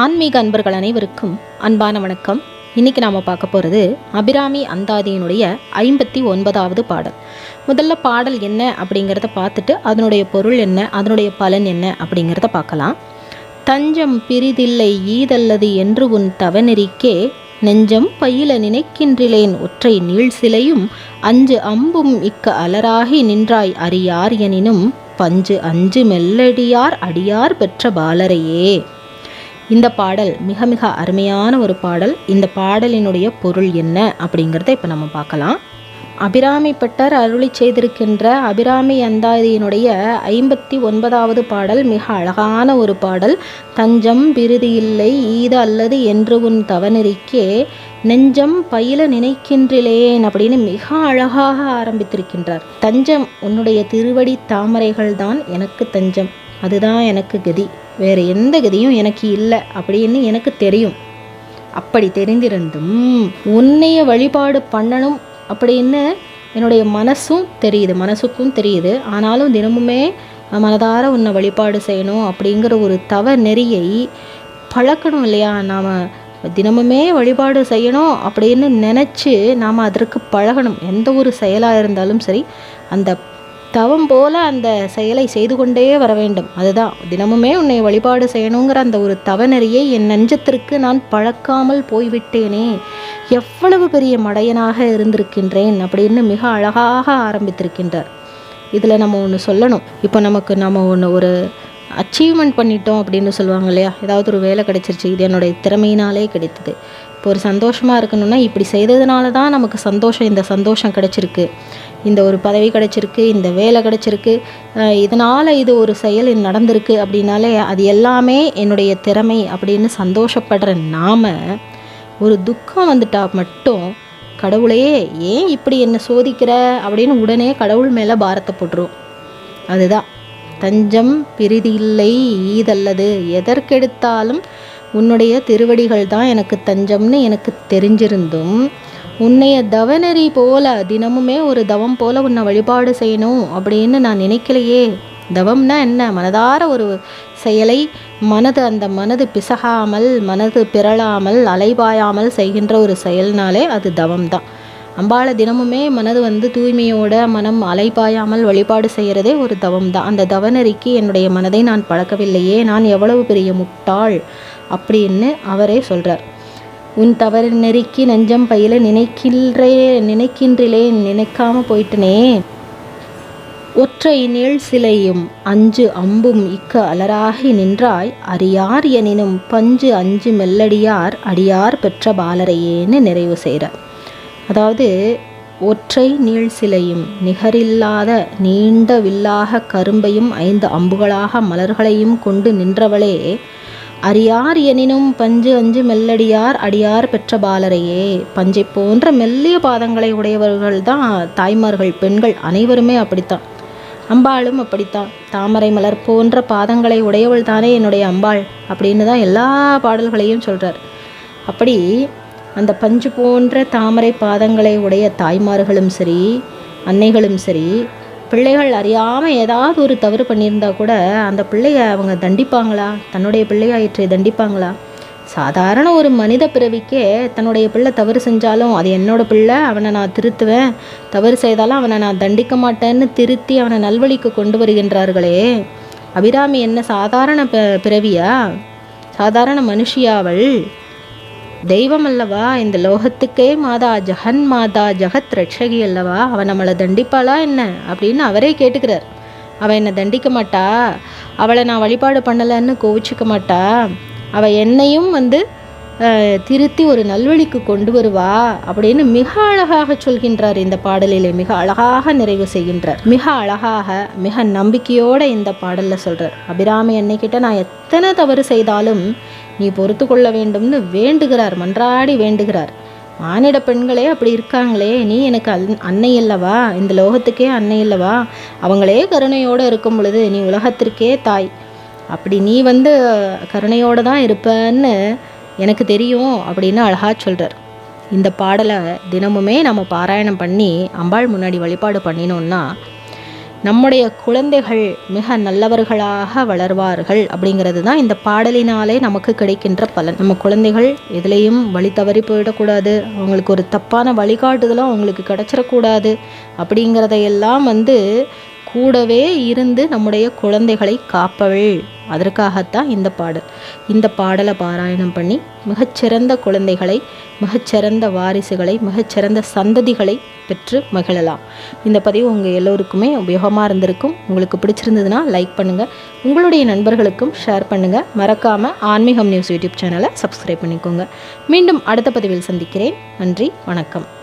ஆன்மீக அன்பர்கள் அனைவருக்கும் அன்பான வணக்கம். இன்னைக்கு நாம் பார்க்க போகிறது அபிராமி அந்தாதியினுடைய ஐம்பத்தி ஒன்பதாவது பாடல். முதல்ல பாடல் என்ன அப்படிங்கிறத பார்த்துட்டு அதனுடைய பொருள் என்ன அதனுடைய பலன் என்ன அப்படிங்கிறத பார்க்கலாம். தஞ்சம் பிரிதில்லை ஈதல்லது என்று உன் தவநெறிக்கே நெஞ்சம் பயில நினைக்கின்றிலேன் ஒற்றை நீள் சிலையும் அஞ்சு அம்பும் இக்க அலராகி நின்றாய் அறியார் எனினும் பஞ்சு அஞ்சு மெல்லடியார் அடியார் பெற்ற பாலரையே. இந்த பாடல் மிக மிக அருமையான ஒரு பாடல். இந்த பாடலினுடைய பொருள் என்ன அப்படிங்கிறத இப்போ நம்ம பார்க்கலாம். அபிராமி பட்டர் அருளி செய்திருக்கின்ற அபிராமி அந்தாதியினுடைய ஐம்பத்தி ஒன்பதாவது பாடல் மிக அழகான ஒரு பாடல். தஞ்சம் பிரிதி இல்லை ஈத அல்லது என்று உன் தவநெறிக்கே நெஞ்சம் பயில நினைக்கின்றிலேன் அப்படின்னு மிக அழகாக ஆரம்பித்திருக்கின்றார். தஞ்சம் உன்னுடைய திருவடி தாமரைகள் தான் எனக்கு தஞ்சம். அதுதான் எனக்கு கதி. வேறு எந்த கதியும் எனக்கு இல்லை அப்படின்னு எனக்கு தெரியும். அப்படி தெரிந்திருந்தும் உன்னைய வழிபாடு பண்ணணும் அப்படின்னு என்னுடைய மனசும் தெரியுது மனசுக்கும் தெரியுது. ஆனாலும் தினமுமே மனதார உன்னை வழிபாடு செய்யணும் அப்படிங்கிற ஒரு தவ நெறியை பழக்கணும் இல்லையா? நாம் தினமுமே வழிபாடு செய்யணும் அப்படின்னு நினச்சி நாம் அதற்கு பழகணும். எந்த ஒரு செயலாக இருந்தாலும் சரி அந்த தவம் போல அந்த செயலை செய்து கொண்டே வர வேண்டும். அதுதான். தினமுமே உன்னை வழிபாடு செய்யணுங்கிற அந்த ஒரு தவநெறியை என் நெஞ்சத்திற்கு நான் பழக்காமல் போய்விட்டேனே. எவ்வளவு பெரிய மடையனாக இருந்திருக்கின்றேன் அப்படின்னு மிக அழகாக ஆரம்பித்திருக்கின்றார். இதில் நம்ம ஒன்று சொல்லணும். இப்போ நமக்கு நம்ம ஒன்று ஒரு அச்சீவ்மெண்ட் பண்ணிட்டோம் அப்படின்னு சொல்லுவாங்க இல்லையா? ஏதாவது ஒரு வேலை கிடைச்சிருச்சு. இது என்னுடைய திறமையினாலே கிடைத்தது. இப்போ ஒரு சந்தோஷமாக இருக்கணும்னா இப்படி செய்ததுனால தான் நமக்கு சந்தோஷம் இந்த சந்தோஷம் கிடைச்சிருக்கு. இந்த ஒரு பதவி கிடைச்சிருக்கு இந்த வேலை கிடைச்சிருக்கு. இதனால் இது ஒரு செயல் நடந்திருக்கு அப்படின்னாலே அது எல்லாமே என்னுடைய திறமை அப்படின்னு சந்தோஷப்படுற நாம் ஒரு துக்கம் வந்துட்டா மட்டும் கடவுளையே ஏன் இப்படி என்னை சோதிக்கிற? அப்படின்னு உடனே கடவுள் மேலே பாரத்தை போட்டுரும். அதுதான். தஞ்சம் பிரிதி இல்லை ஈதல்லது. எதற்கெடுத்தாலும் உன்னுடைய திருவடிகள் தான் எனக்கு தஞ்சம்னு எனக்கு தெரிஞ்சிருந்தும் உன்னைய தவநெறி போல தினமுமே ஒரு தவம் போல உன்னை வழிபாடு செய்யணும் அப்படின்னு நான் நினைக்கலையே. தவம்னா என்ன? மனதார ஒரு செயலை மனது அந்த மனது பிசகாமல் மனது பிறழாமல் அலைபாயாமல் செய்கின்ற ஒரு செயல்னாலே அது தவம் தான் அம்பாளை தினமுமே மனது வந்து தூய்மையோட மனம் அலைபாயாமல் வழிபாடு செய்கிறதே ஒரு தவம் தான் அந்த தவநெறிக்கு என்னுடைய மனதை நான் பழக்கவில்லையே. நான் எவ்வளவு பெரிய முட்டாள்? அப்படின்னு அவரே சொல்கிறார் உன் தவறு நெருக்கி நெஞ்சம் பையில நினைக்கின்றே நினைக்கின்றிலே நினைக்காம போயிட்டனே. ஒற்றை நீள் சிலையும் அஞ்சு அம்பும் இக்க அலராகி நின்றாய். அறியார் எனினும் பஞ்சு அஞ்சு மெல்லடியார் அடியார் பெற்ற பாலரையேன்னு நிறைவு செய்கிறார். அதாவது ஒற்றை நீள் சிலையும் நிகரில்லாத நீண்ட வில்லாக கரும்பையும் ஐந்து அம்புகளாக மலர்களையும் கொண்டு நின்றவளே அரியார் எனினும் பஞ்சு அஞ்சு மெல்லடியார் அடியார் பெற்ற பாலரையே. பஞ்சை போன்ற மெல்லிய பாதங்களை உடையவர்கள் தான் தாய்மார்கள் பெண்கள் அனைவருமே அப்படித்தான். அம்பாளும் அப்படித்தான். தாமரை மலர் போன்ற பாதங்களை உடையவள் தானே என்னுடைய அம்பாள் அப்படின்னு தான் எல்லா பாடல்களையும் சொல்கிறார் அப்படி அந்த பஞ்சு போன்ற தாமரை பாதங்களை உடைய தாய்மார்களும் சரி அன்னைகளும் சரி பிள்ளைகள் அறியாமல் ஏதாவது ஒரு தவறு பண்ணியிருந்தா கூட அந்த பிள்ளைய அவங்க தண்டிப்பாங்களா? தன்னுடைய பிள்ளையாயிற்றை தண்டிப்பாங்களா? சாதாரண ஒரு மனித பிறவிக்கே தன்னுடைய பிள்ளை தவறு செஞ்சாலும் அது என்னோட பிள்ளை அவனை நான் திருத்துவேன். தவறு செய்தாலும் அவனை நான் தண்டிக்க மாட்டேன்னு திருத்தி அவனை நல்வழிக்கு கொண்டு வருகின்றார்களே. அபிராமி என்ன சாதாரண பிறவியா? சாதாரண மனுஷியாவள். தெய்வம் அல்லவா இந்த லோகத்துக்கே மாதா ஜெகன் மாதா ஜெகத் ரட்சகி அல்லவா? அவன் நம்மளை தண்டிப்பாளா என்ன? அப்படின்னு அவரே கேட்டுக்கிறார். அவள் என்னை தண்டிக்க மாட்டா? அவளை நான் வழிபாடு பண்ணலைன்னு கோவிச்சிக்க மாட்டா? அவள் என்னையும் வந்து திருத்தி ஒரு நல்வழிக்கு கொண்டு வருவா? அப்படின்னு மிக அழகாக சொல்கின்றார் இந்த பாடலிலே. மிக அழகாக நிறைவு செய்கின்றார். மிக அழகாக மிக நம்பிக்கையோடு இந்த பாடலில் சொல்கிறார் அபிராமி அன்னைக்கிட்ட நான் எத்தனை தவறு செய்தாலும் நீ பொறுத்து கொள்ள வேண்டும்னு வேண்டுகிறார் மன்றாடி வேண்டுகிறார். மானிட பெண்களே அப்படி இருக்காங்களே நீ எனக்கு அல் அன்னை அல்லவா? இந்த லோகத்துக்கே அன்னை அல்லவா? அவங்களே கருணையோடு இருக்கும் பொழுது நீ உலகத்திற்கே தாய். அப்படி நீ வந்து கருணையோடு தான் இருப்பன்னு எனக்கு தெரியும் அப்படின்னு அழகாக சொல்கிறார் இந்த பாடலை தினமுமே நம்ம பாராயணம் பண்ணி அம்பாள் முன்னாடி வழிபாடு பண்ணினோன்னா நம்முடைய குழந்தைகள் மிக நல்லவர்களாக வளர்வார்கள் அப்படிங்கிறது தான் இந்த பாடலினாலே நமக்கு கிடைக்கின்ற பலன். நம்ம குழந்தைகள் எதுலேயும் வழி தவறி போயிடக்கூடாது. அவங்களுக்கு ஒரு தப்பான வழிகாட்டுதலும் அவங்களுக்கு கிடச்சிடக்கூடாது. அப்படிங்கிறதையெல்லாம் வந்து கூடவே இருந்து நம்முடைய குழந்தைகளை காப்பவள். அதற்காகத்தான் இந்த பாடல். இந்த பாடலை பாராயணம் பண்ணி மிகச்சிறந்த குழந்தைகளை மிகச்சிறந்த வாரிசுகளை மிகச்சிறந்த சந்ததிகளை பெற்று மகிழலாம். இந்த பதிவு உங்கள் எல்லோருக்குமே உபயோகமாக இருந்திருக்கும். உங்களுக்கு பிடிச்சிருந்ததுன்னா லைக் பண்ணுங்கள் உங்களுடைய நண்பர்களுக்கும் ஷேர் பண்ணுங்கள் மறக்காமல் ஆன்மீகம் நியூஸ் யூடியூப் சேனலை சப்ஸ்கிரைப் பண்ணிக்கோங்க. மீண்டும் அடுத்த பதிவில் சந்திக்கிறேன். நன்றி வணக்கம்.